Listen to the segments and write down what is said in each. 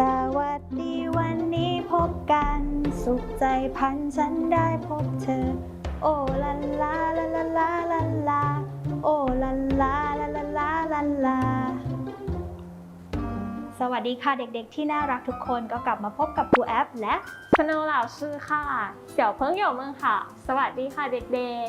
สวัสดีวันนี้พบกัน สุขใจพันฉันได้พบเธอ โอ้ลาลาลาลาลาลาลาโอ้ลาลาลาลาลาลาลาสวัสดีค่ะเด็กๆ ที่น่ารักทุกคนก็กลับมาพบกับครูแอปและสโนว์เหล่าชื่อค่ะเสี่ยวเพิงหยวเมืองค่ะ สวัสดีค่ะเด็ก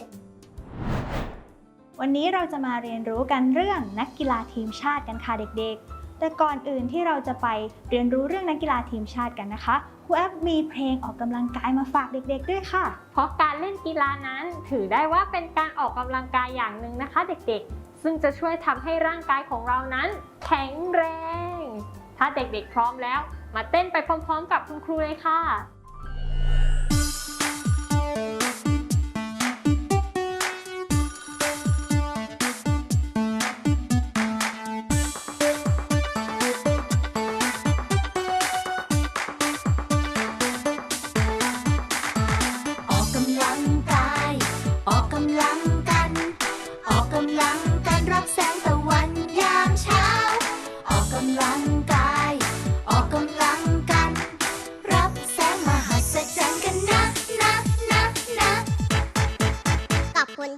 ๆวันนี้เราจะมาเรียนรู้กันเรื่องนักกีฬาทีมชาติกันค่ะเด็กๆ แต่ก่อนอื่นที่เราจะไปเรียนรู้เรื่องนักกีฬาทีมชาติกันนะคะครูแอฟมีเพลงออกกำลังกายมาฝากเด็กๆด้วยค่ะ เพราะการเล่นกีฬานั้นถือได้ว่าเป็นการออกกำลังกายอย่างหนึ่งนะคะ เด็กๆ ซึ่งจะช่วยทำให้ร่างกายของเรานั้น แข็งแรง ถ้าเด็กๆพร้อมแล้ว มาเต้นไปพร้อม ๆ กับคุณครูเลยค่ะ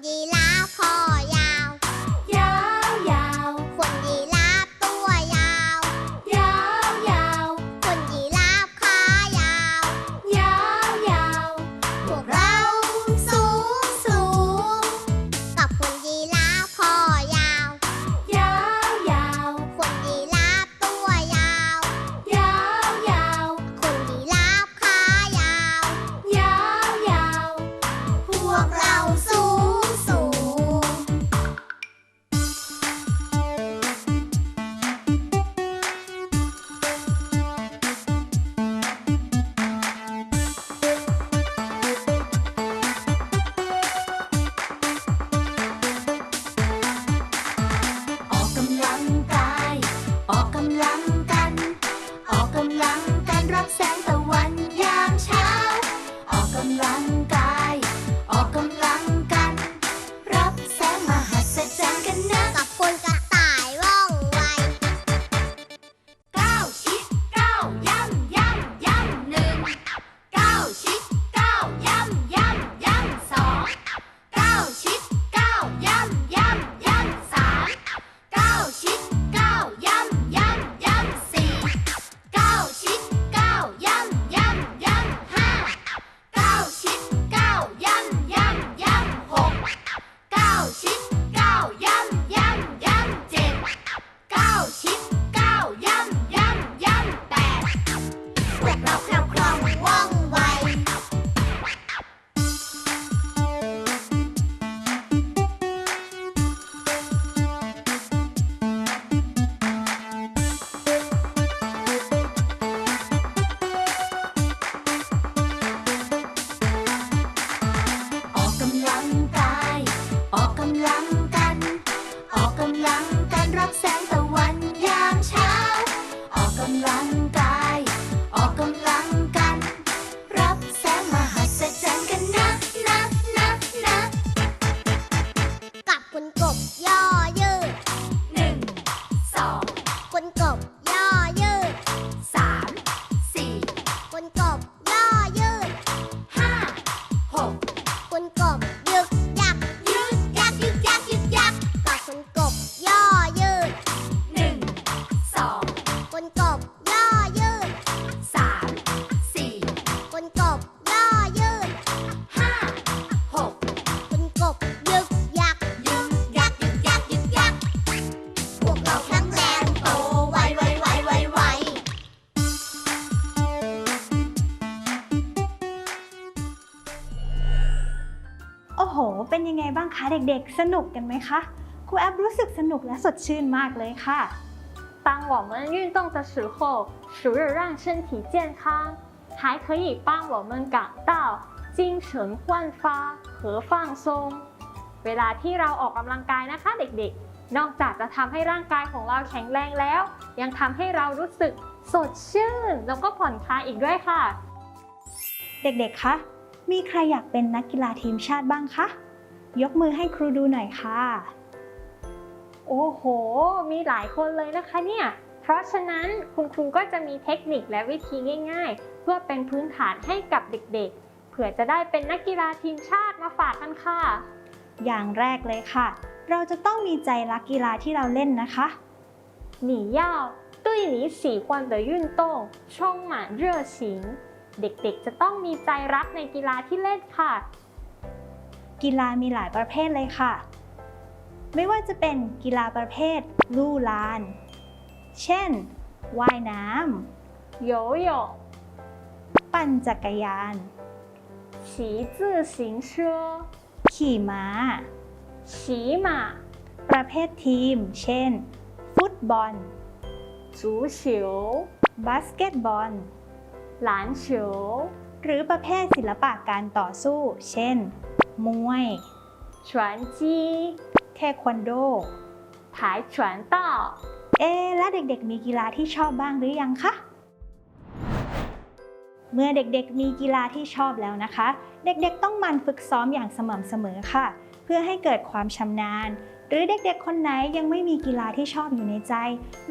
ยีราฟคอยาวย ก ย่อยืดสามสี่คุณกบย่อยืดห้าหกคุณกบยึกยักยึกยักยึกยักยึกยักพวกเราแข็งแรงโตไวไวไวไวไวโอ้โห เป็นยังไงบ้างคะเด็กๆ สนุกกันไหมคะ ครูแอปรู้สึกสนุกและสดชื่นมากเลยค่ะ 当我们运动的时候，除了让身体健康，还可以帮我们感到精神焕发和放松。เวลาที่เราออกกำลังกายนะคะเด็กๆ นอกจากจะทำให้ร่างกายของเราแข็งแรงแล้ว ยังทำให้เรารู้สึกสดชื่น แล้วก็ผ่อนคลายอีกด้วยค่ะ เด็กๆ คะ มีใครอยากเป็นนักกีฬาทีมชาติบ้างคะ ยกมือให้ครูดูหน่อยค่ะ โอ้โห มีหลายคนเลยนะคะเนี่ย เพราะฉะนั้นคุณครูก็จะมีเทคนิคและวิธีง่ายๆ เพื่อเป็นพื้นฐานให้กับเด็กๆ เผื่อจะได้เป็นนักกีฬาทีมชาติมาฝากกันค่ะ อย่างแรกเลยค่ะ เราจะต้องมีใจรักกีฬาที่เราเล่นนะคะ 你要对你喜欢的运动充满热情เด็กๆ จะต้องมีใจรักในกีฬาที่เล่นค่ะ กีฬามีหลายประเภทเลยค่ะ ไม่ว่าจะเป็นกีฬาประเภท ลู่ลาน เช่น ว่ายน้ 游泳、ำ ปั่นจักรยาน 骑自行车、 ขี่ม้า 骑马、 ประเภททีม เช่น ฟุตบอล 足球、 บาสเกตบอล 篮球、 หรือประเภทศิลปะการต่อสู้ เช่น มวย 拳击、 เทควันโดผายฉวนต่อ เอและเด็กๆ มีกีฬาที่ชอบบ้างหรือยังคะ เมื่อเด็กๆ มีกีฬาที่ชอบแล้วนะคะ เด็กๆ ต้องมันฝึกซ้อมอย่างสม่ำเสมอค่ะ เพื่อให้เกิดความชำนาญ หรือเด็กๆ คนไหนยังไม่มีกีฬาที่ชอบอยู่ในใจ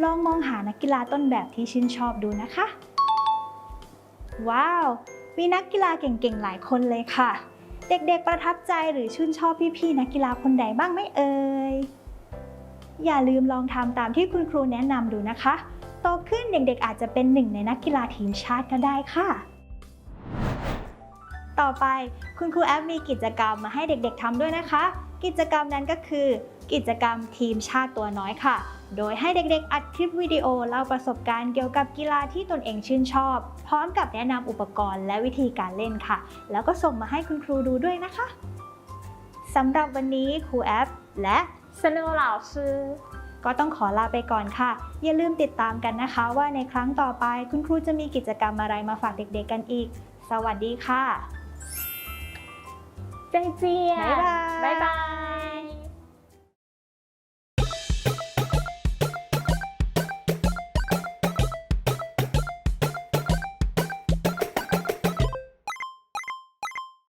ลองมองหานักกีฬาต้นแบบที่ชื่นชอบดูนะคะ ว้าว มีนักกีฬาเก่งๆ หลายคนเลยค่ะ เด็กๆประทับใจหรือชื่นชอบพี่ๆนักกีฬาคนใดบ้างไหมเอ่ย อย่าลืมลองทำตามที่คุณครูแนะนำดูนะคะ โตขึ้นเด็กๆอาจจะเป็นหนึ่งในนักกีฬาทีมชาติก็ได้ค่ะ ต่อไปคุณครูแอฟมีกิจกรรมมาให้เด็กๆทำด้วยนะคะ กิจกรรมนั้นก็คือ กิจกรรมทีมชาติตัวน้อยค่ะ โดยให้เด็กๆ อัดคลิปวิดีโอเล่าประสบการณ์เกี่ยวกับกีฬาที่ตนเองชื่นชอบ พร้อมกับแนะนำอุปกรณ์และวิธีการเล่นค่ะ แล้วก็ส่งมาให้คุณครูดูด้วยนะคะสำหรับวันนี้ครูแอฟและสโนว์老师ก็ต้องขอลาไปก่อนค่ะ อย่าลืมติดตามกันนะคะ ว่าในครั้งต่อไปคุณครูจะมีกิจกรรมอะไรมาฝากเด็กๆกันอีก สวัสดีค่ะ 再见，拜拜拜拜。